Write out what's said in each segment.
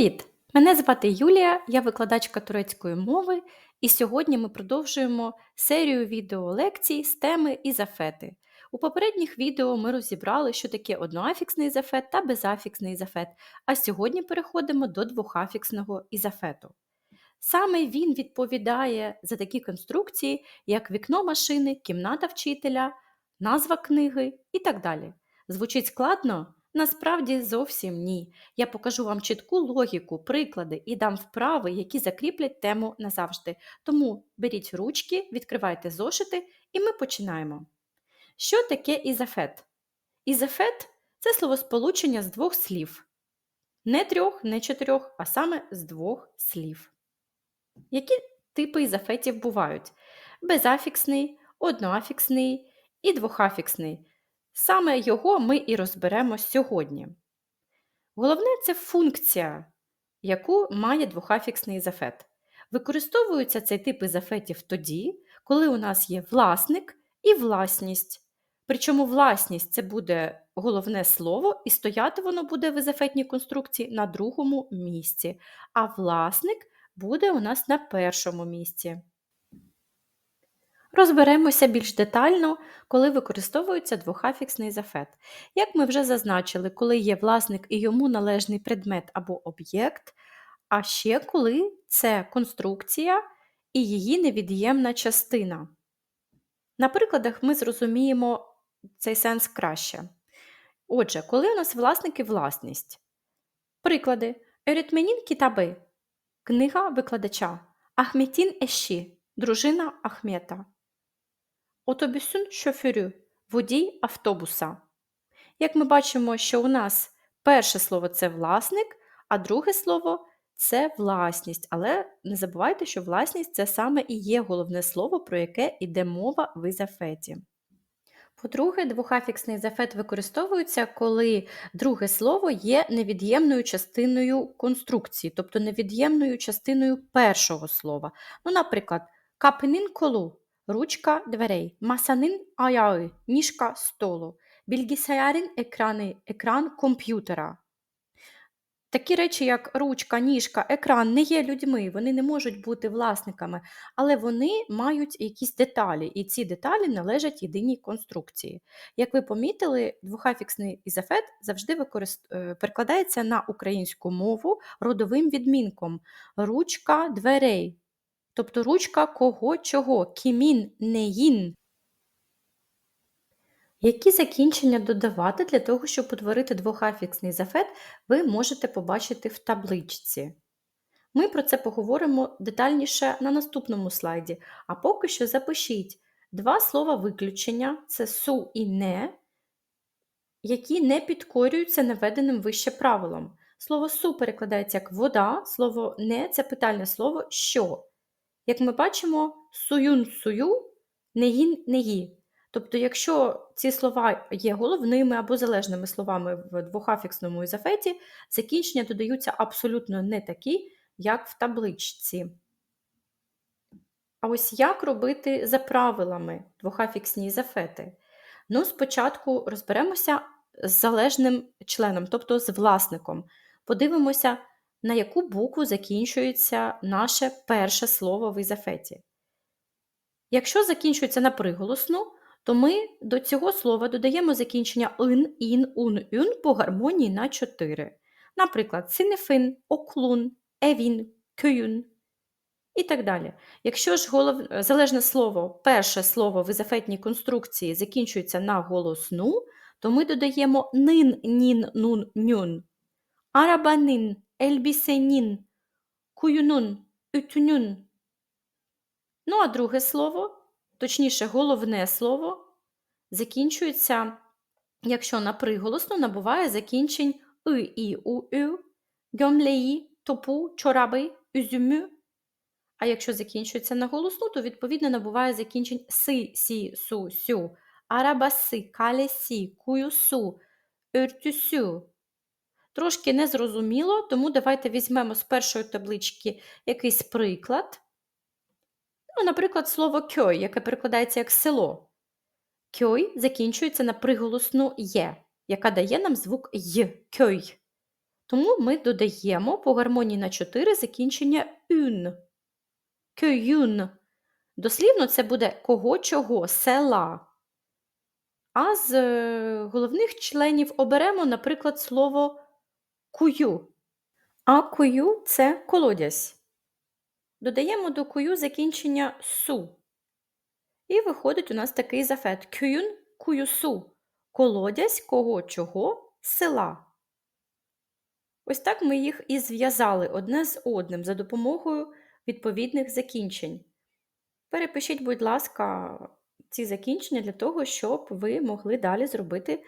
Привіт! Мене звати Юлія, я викладачка турецької мови, і сьогодні ми продовжуємо серію відеолекцій з теми ізафети. У попередніх відео ми розібрали, що таке одноафіксний ізафет та безафіксний ізафет, а сьогодні переходимо до двохафіксного ізафету. Саме він відповідає за такі конструкції, як вікно машини, кімната вчителя, назва книги і так далі. Звучить складно? Насправді зовсім ні. Я покажу вам чітку логіку, приклади і дам вправи, які закріплять тему назавжди. Тому беріть ручки, відкривайте зошити, і ми починаємо. Що таке ізафет? Ізафет це словосполучення з двох слів. Не трьох, не чотирьох, а саме з двох слів. Які типи ізафетів бувають? Безафіксний, одноафіксний і двохафіксний. Саме його ми і розберемо сьогодні. Головне це функція, яку має двохафіксний ізафет. Використовується цей тип ізафетів тоді, коли у нас є власник і власність. Причому власність це буде головне слово, і стояти воно буде в ізафетній конструкції на другому місці, а власник буде у нас на першому місці. Розберемося більш детально, коли використовується двохафіксний зафет. Як ми вже зазначили, коли є власник і йому належний предмет або об'єкт, а ще коли це конструкція і її невід'ємна частина. На прикладах ми зрозуміємо цей сенс краще. Отже, коли у нас власник і власність. Приклади: Ерітменін кітаби, книга викладача, Ахметін Еші, дружина Ахмета. Отобюсюн шоферю водій автобуса. Як ми бачимо, що у нас перше слово це власник, а друге слово це власність. Але не забувайте, що власність це саме і є головне слово, про яке йде мова в ізафеті. По-друге, двохафіксний зафет використовується, коли друге слово є невід'ємною частиною конструкції, тобто невід'ємною частиною першого слова. Ну, Наприклад, капенин колу ручка дверей, масанин ayağı, ніжка столу, білгісаярин екрани, екран комп'ютера. Такі речі, як ручка, ніжка, екран, не є людьми, вони не можуть бути власниками, але вони мають якісь деталі, і ці деталі належать єдиній конструкції. Як ви помітили, двохафіксний ізафет завжди використ... Е, перекладається на українську мову родовим відмінком ручка дверей. Тобто ручка кого чого, кімін, неїн. Які закінчення додавати для того, щоб утворити двохафіксний зафет, ви можете побачити в табличці. Ми про це поговоримо детальніше на наступному слайді, а поки що запишіть два слова виключення це су і не, які не підкорюються наведеним вище правилом. Слово су перекладається як вода, слово не це питальне слово що. Як ми бачимо, суюн сую, неїн неї. Тобто, якщо ці слова є головними або залежними словами в двохафіксному ізафеті, закінчення додаються абсолютно не такі, як в табличці. А ось як робити за правилами двохафіксні ізафети? Ну, спочатку розберемося з залежним членом, тобто з власником. Подивимося, на яку букву закінчується наше перше слово в ізафеті. Якщо закінчується на приголосну, то ми до цього слова додаємо закінчення ин, ін, ун, юн по гармонії на 4. Наприклад, синефин, оклун, евін, кююн і так далі. Якщо ж голов... залежне слово, перше слово в ізафетній конструкції закінчується на голосну, то ми додаємо нин, нін, нун, нюн, арабанин, ельбісенін, куюнун, ютюнюн. Ну, а друге слово, точніше, головне слово, закінчується, якщо на приголосно набуває закінчень и, у, ю, гьомлеї, топу, чораби, üzümü. А якщо закінчується на голосну, то відповідно набуває закінчень си, сі, су, сю, арабаси, калесі, куюсу, örtüsü, Трошки незрозуміло, тому давайте візьмемо з першої таблички якийсь приклад. Ну, Наприклад, слово кьой, яке перекладається як село. Кьой закінчується на приголосну є, яка дає нам звук й кьой. Тому ми додаємо по гармонії на 4 закінчення «ün». «Köyün». Дослівно це буде кого чого, села. А з е, головних членів оберемо, наприклад, слово кую. А кую це колодязь. Додаємо до кую закінчення су. І виходить у нас такий зафет кююн куюсу. Колодязь кого чого села. Ось так ми їх і зв'язали одне з одним за допомогою відповідних закінчень. Перепишіть, будь ласка, ці закінчення для того, щоб ви могли далі зробити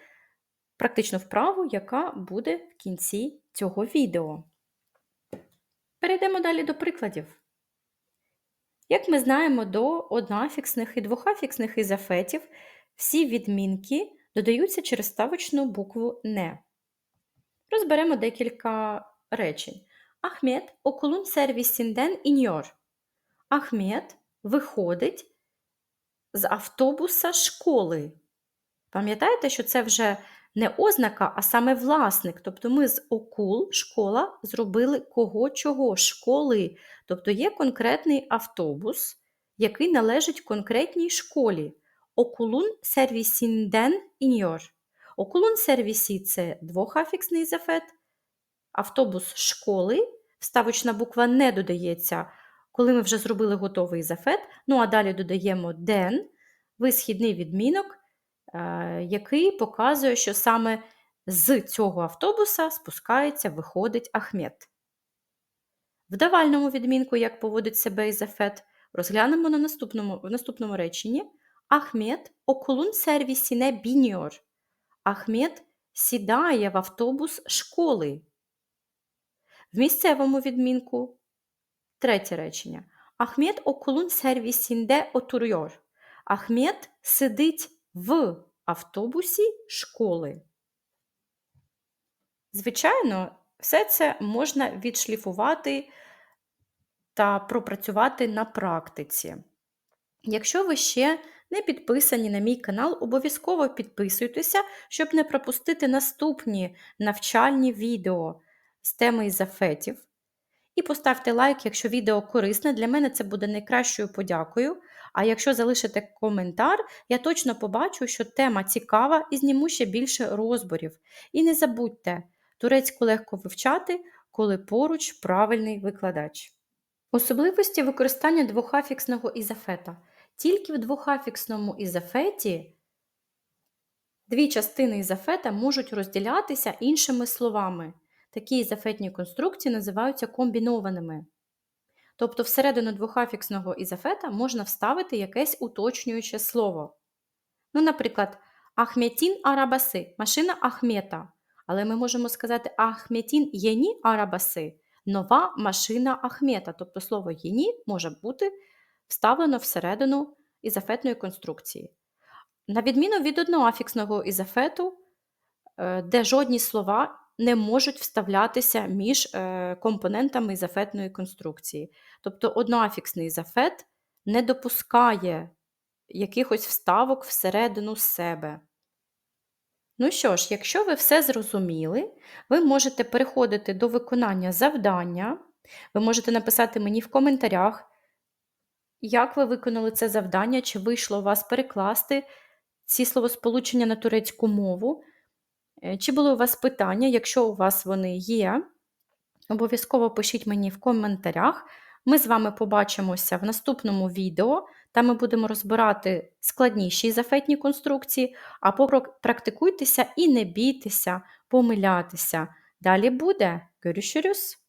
практичну вправу, яка буде в кінці цього відео. Перейдемо далі до прикладів. Як ми знаємо, до одноафіксних і двохафіксних ізофетів всі відмінки додаються через ставочну букву «не». Розберемо декілька речень. Ахмед окулун сервісінден іньор. Ахмед виходить з автобуса школи. Пам'ятаєте, що це вже не ознака, а саме власник. Тобто ми з окул, школа, зробили кого чого школи. Тобто є конкретний автобус, який належить конкретній школі. Окулун сервісінден іньор. Окулун сервісі це двохафіксний зафет. Автобус школи, вставочна буква не додається, коли ми вже зробили готовий зафет. Ну а далі додаємо ден, висхідний відмінок, який показує, що саме з цього автобуса спускається, виходить Ахмед. В давальному відмінку, як поводить себе ізафет, розглянемо на наступному, в наступному реченні. Ахмед околун сервісіне біньор. Ахмед сідає в автобус школи. В місцевому відмінку третє речення. Ахмед околун сервісінде oturuyor. Ахмед сидить в автобусі школи. Звичайно, все це можна відшліфувати та пропрацювати на практиці. Якщо ви ще не підписані на мій канал, обов'язково підписуйтеся, щоб не пропустити наступні навчальні відео з теми ізафетів. І поставте лайк, якщо відео корисне, для мене це буде найкращою подякою. А якщо залишите коментар, я точно побачу, що тема цікава і зніму ще більше розборів. І не забудьте, турецьку легко вивчати, коли поруч правильний викладач. Особливості використання двохафіксного ізафета. Тільки в двохафіксному ізафеті дві частини ізафета можуть розділятися іншими словами. Такі ізафетні конструкції називаються комбінованими. Тобто всередину двохафіксного ізафета можна вставити якесь уточнююче слово. Ну, наприклад, Ахметін арабаси машина Ахмета. Але ми можемо сказати Ахметін єні арабаси нова машина Ахмета. Тобто слово єні може бути вставлено всередину ізафетної конструкції. На відміну від одноафіксного ізафету, е, де жодні слова не можуть вставлятися між е, компонентами ізафетної конструкції. Тобто одноафіксний ізафет не допускає якихось вставок всередину себе. Ну що ж, якщо ви все зрозуміли, ви можете переходити до виконання завдання. Ви можете написати мені в коментарях, як ви виконали це завдання, чи вийшло у вас перекласти ці словосполучення на турецьку мову. Е, чи були у вас питання, якщо у вас вони є, обов'язково пишіть мені в коментарях. Ми з вами побачимося в наступному відео, там ми будемо розбирати складніші зафетні конструкції, а практикуйтеся і не бійтеся помилятися. Далі буде Görüşürüz!